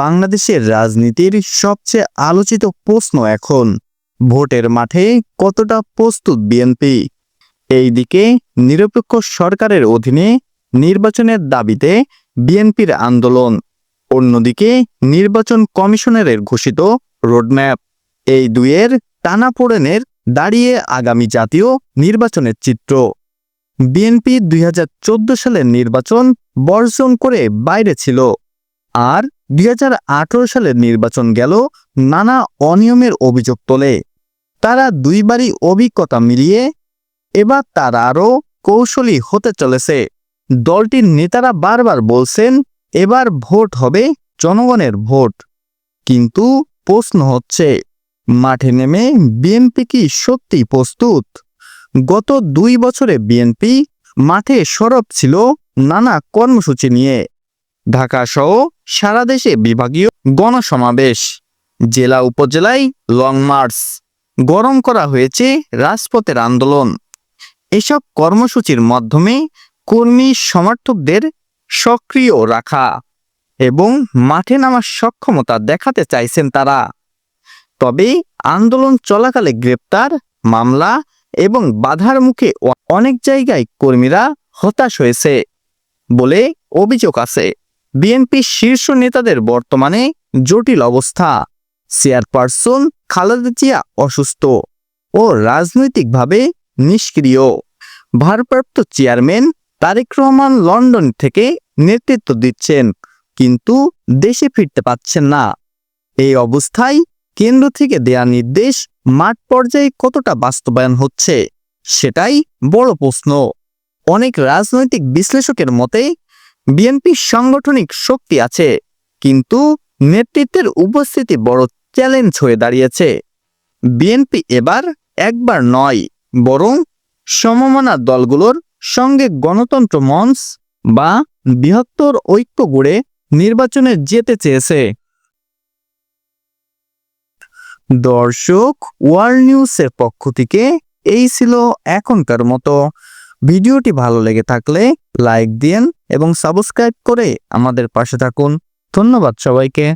বাংলাদেশের রাজনীতির সবচেয়ে আলোচিত প্রশ্ন এখন, ভোটের মাঠে কতটা প্রস্তুত বিএনপি? এই দিকে নিরপেক্ষ সরকারের অধীনে নির্বাচনের দাবিতে বিএনপির আন্দোলন, অন্যদিকে নির্বাচন কমিশনারের ঘোষিত রোডম্যাপ। এই দুয়ের টানাপোড়েনের দাঁড়িয়ে আগামী জাতীয় নির্বাচনের চিত্র। বিএনপি দুই হাজার চোদ্দ সালের নির্বাচন বর্জন করে বাইরে ছিল। আর দুই হাজার আঠেরো সালের নির্বাচন গেল, নানা অনিয়মের অভিযোগ তোলে। তারা দুইবারই অভিজ্ঞতা মিলিয়ে এবার তারা আরও কৌশলী হতে চলেছে। দলটির নেতারা বারবার বলছেন, এবার ভোট হবে জনগণের ভোট। কিন্তু প্রশ্ন হচ্ছে, মাঠে নেমে বিএনপি কি সত্যি প্রস্তুত? গত দুই বছরে বিএনপি মাঠে সরব ছিল নানা কর্মসূচি নিয়ে। ঢাকা সহ সারা দেশে বিভাগীয় গণসমাবেশ। জেলা উপজেলায় লং মার্চ। গরম করা হয়েছে রাজপথের আন্দোলন। এসব কর্মসূচির মাধ্যমে কর্মী সমর্থকদের সক্রিয় রাখা এবং মাঠে নামার সক্ষমতা দেখাতে চাইছেন তারা। তবে আন্দোলন চলাকালে গ্রেপ্তার, মামলা এবং বাধার মুখে অনেক জায়গায় কর্মীরা হতাশ হয়েছে বলে অভিযোগ আছে। বিএনপি শীর্ষ নেতাদের বর্তমানে জটিল অবস্থা। চেয়ারপারসন খালেদা জিয়া অসুস্থ ও রাজনৈতিকভাবে নিষ্ক্রিয়। ভারপ্রাপ্ত চেয়ারম্যান তারেক রহমান লন্ডন থেকে নেতৃত্ব দিচ্ছেন, কিন্তু দেশে ফিরতে পারছেন না। এই অবস্থায় কেন্দ্র থেকে দেয়া নির্দেশ মাঠ পর্যায়ে কতটা বাস্তবায়ন হচ্ছে, সেটাই বড় প্রশ্ন। অনেক রাজনৈতিক বিশ্লেষকের মতে বিএনপির সাংগঠনিক শক্তি আছে, কিন্তু নেতৃত্বের উপস্থিতি বড় চ্যালেঞ্জ হয়ে দাঁড়িয়েছে। বিএনপি এবার একবার নয়, বরং সমমনা দলগুলোর সঙ্গে গণতন্ত্র মঞ্চ বা বৃহত্তর ঐক্য গড়ে নির্বাচনে যেতে চেয়েছে। দর্শক, ওয়ার্ল্ড নিউজের পক্ষ থেকে এই ছিল এখনকার মতো। ভিডিওটি ভালো লেগে থাকলে লাইক দিন এবং সাবস্ক্রাইব করে আমাদের পাশে থাকুন। ধন্যবাদ সবাইকে।